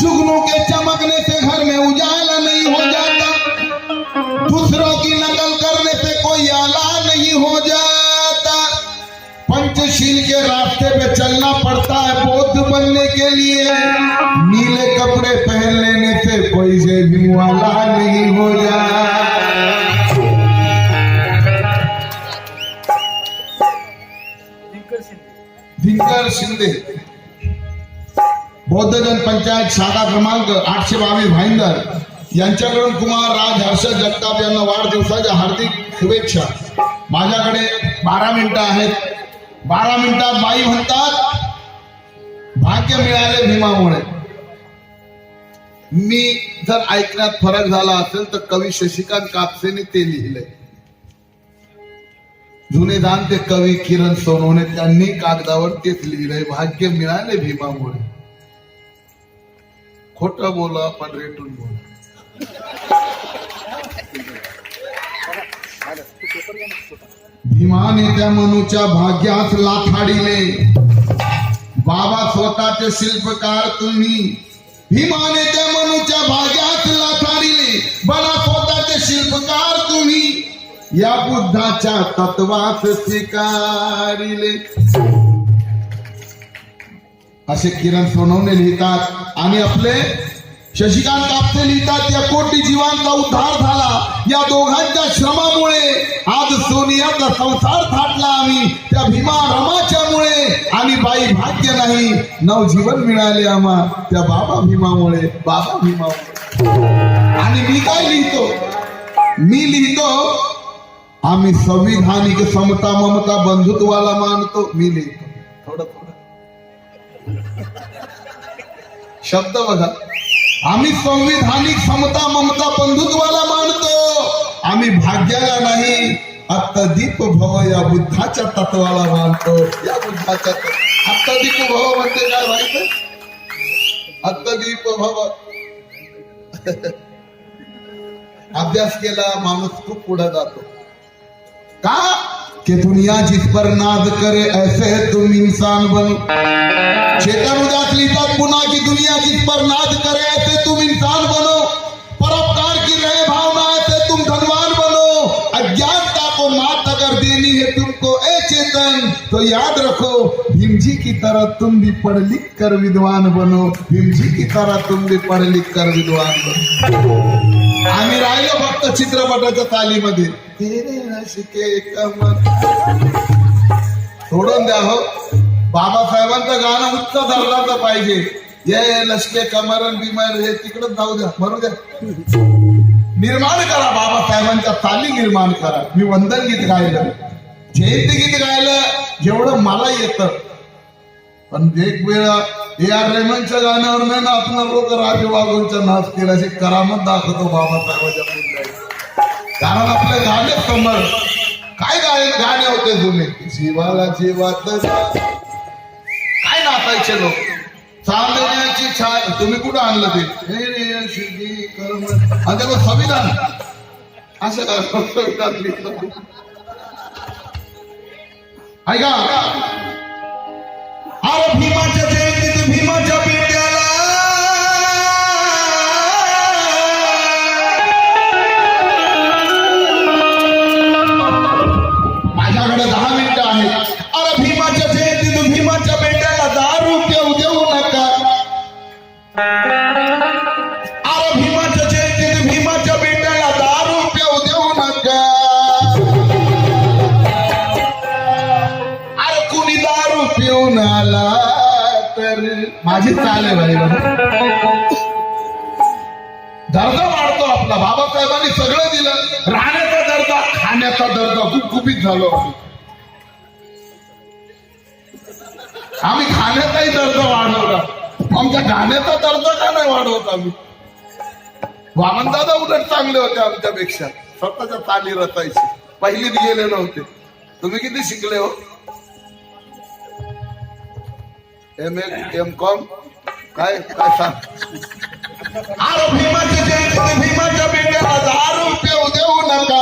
जुगनू के चमकने से घर में उजाला नहीं हो जाता। दूसरों की नकल करने से कोई आला नहीं हो जाता। पंचशील के रास्ते पे चलना पड़ता है बौद्ध बनने के लिए। नीले कपड़े पहन लेने से कोई से भी वाला नहीं हो जाता। शिंदे। बौद्धजन पंचायत शाखा क्रमांक आठशे बावीस भाईंदर. यांच्याकडून कुमार राज हर्षद जगताप यांना वाढदिवसाच्या हार्दिक शुभेच्छा. माझ्याकडे बारा मिनिटं आहेत. बारा मिनिटात बाई म्हणतात भाग्य मिळाले भीमामुळे. मी जर ऐकण्यात फरक झाला असेल तर कवी शशिकांत कापसेने ते लिहिले. जुने जाणते कवी किरण सोनवणे त्यांनी कागदावर तेच लिहिलंय भाग्य मिळाले भीमामुळे. खोट बोला पण रेटून बोला. भीमाने त्या मनुच्या भाग्यात लाथाडिले. बाबा स्वतःचे शिल्पकार तुम्ही. भीमाने त्या मनुच्या भाग्यात लाथाडिले. बना स्वतःचे शिल्पकार तुम्ही. या बुद्धाच्या तत्वात स्वीकारिले. असे किरण सोनवणे लिहितात आणि आपले शशिकांत कापसे लिहितात या कोटी जीवांचा उद्धार झाला. या दोघांच्या श्रमामुळे आज सोनियाचा संसार थाटला आम्ही. त्या भीमा रमाच्यामुळे आणि बाई भाग्य नाही. नवजीवन मिळाले आम्हा त्या बाबा भीमामुळे बाबा भीमामुळे. आणि मी काय लिहितो? मी लिहितो आम्ही संविधानिक समता ममता बंधुत्वाला मानतो. मी लिहितो. शब्द बघा. आम्ही संविधानिक समता ममता बंधुत्वाला मानतो. आम्ही भाग्याला नाही अत्तदीप भव या बुद्धाच्या तत्वाला मानतो. या बुद्धाच्या अत्तदीप भव म्हणजे काय माहिती अत्तदीप भव. अभ्यास केला माणूस खूप पुढे जातो. कि दुनिया जिस पर नाज करे ऐसे तुम इंसान बनो। चेतन उदास लिहितात पुन्हा की दुनिया जिस पर नाज करे ऐसे तुम इंसान बनो। देनी है तुमको, ए चेतन तो याद रखो भीम जी की तरह तुम भी पढ़ लिख कर विद्वान बनो। भीम जी की तरह तुम भी पढ़ लिख कर विद्वान बनो। आम्ही राहिलो फक्त चित्रपटाच्या तालीमध्ये सोडून द्या हो बाबासाहेबांचं गाणं उच्च दर्जाचं पाहिजे ये लष्के कमरन बिमर हे तिकडच जाऊ द्या भरू द्या निर्माण करा बाबासाहेबांच्या ताली निर्माण करा. मी वंदन गीत गायलं. जयंती गीत गायलं. जेवढं मला येतं. पण एक वेळा ए आर रेमनच्या गाण्यावर नाही नाचणार लोक राजू नाच केला. अशी करामत दाखवतो बाबासाहेबांच्या पुतळ्याला. कारण आपले गाणे समर काय गाय गाणे होते जुने? जीवाला जीवात काय नाचायचे लोक? चांदण्याची छान तुम्ही कुठं आणलं ते हे रे अशी कर्म आणि त्याला संविधान असं का संविधान लिहिलं ऐका म्हणजे माझी चाल आहे भाई दर्जा वाढतो आपला. बाबासाहेबांनी सगळं दिलं. राहण्याचा दर्जा खाण्याचा दर्जा खूप कुपित झालो आम्ही. खाण्याचाही दर्जा वाढवला. आमच्या गाण्याचा दर्जा का नाही वाढवत आम्ही? वामनदादा उलट चांगले होते आमच्यापेक्षा. स्वतःच्या ताली रचायचे. पहिलीत गेले नव्हते. तुम्ही किती शिकले हो? एम एल एम कॉम काय काय सांग? अरे भीमाची जयंती भीमाच्या बेट्या हजार रुपये देऊ नका.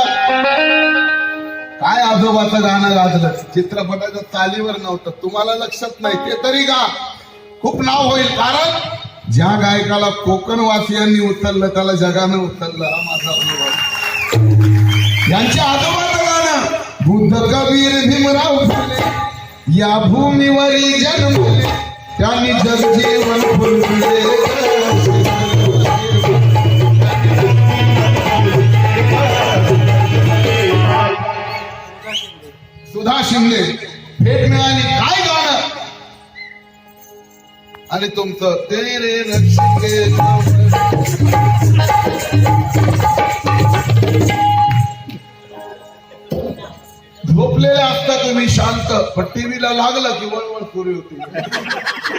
काय आजोबाचं गाणं गाजलं? चित्रपटाच्या चालीवर नव्हतं. तुम्हाला लक्षात नाही ते तरी गा. खूप नाव होईल कारण ज्या गायकाला कोकणवासियांनी उचललं त्याला जगानं उचललं हा माझा अनुभव. यांच्या आजोबाचं गाणं बुद्ध कबीर भीमराव या भूमीवरील जन्मले. त्यांनी जगजीवन फुलले सुधा शिंदे भेट मिळाली काय गाणं? आणि तुमचं तेरे रक्षके झोपलेले असता तुम्ही शांत पट्टी तिला लागलं की वळवळ सुरू होती.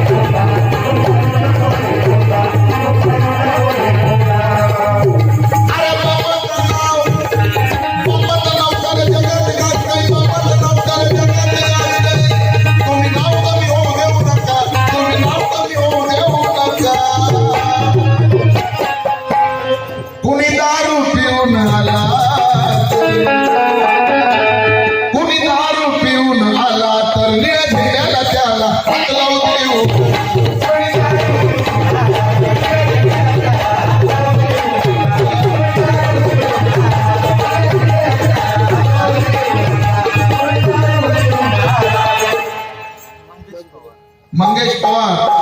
Mangueshwar.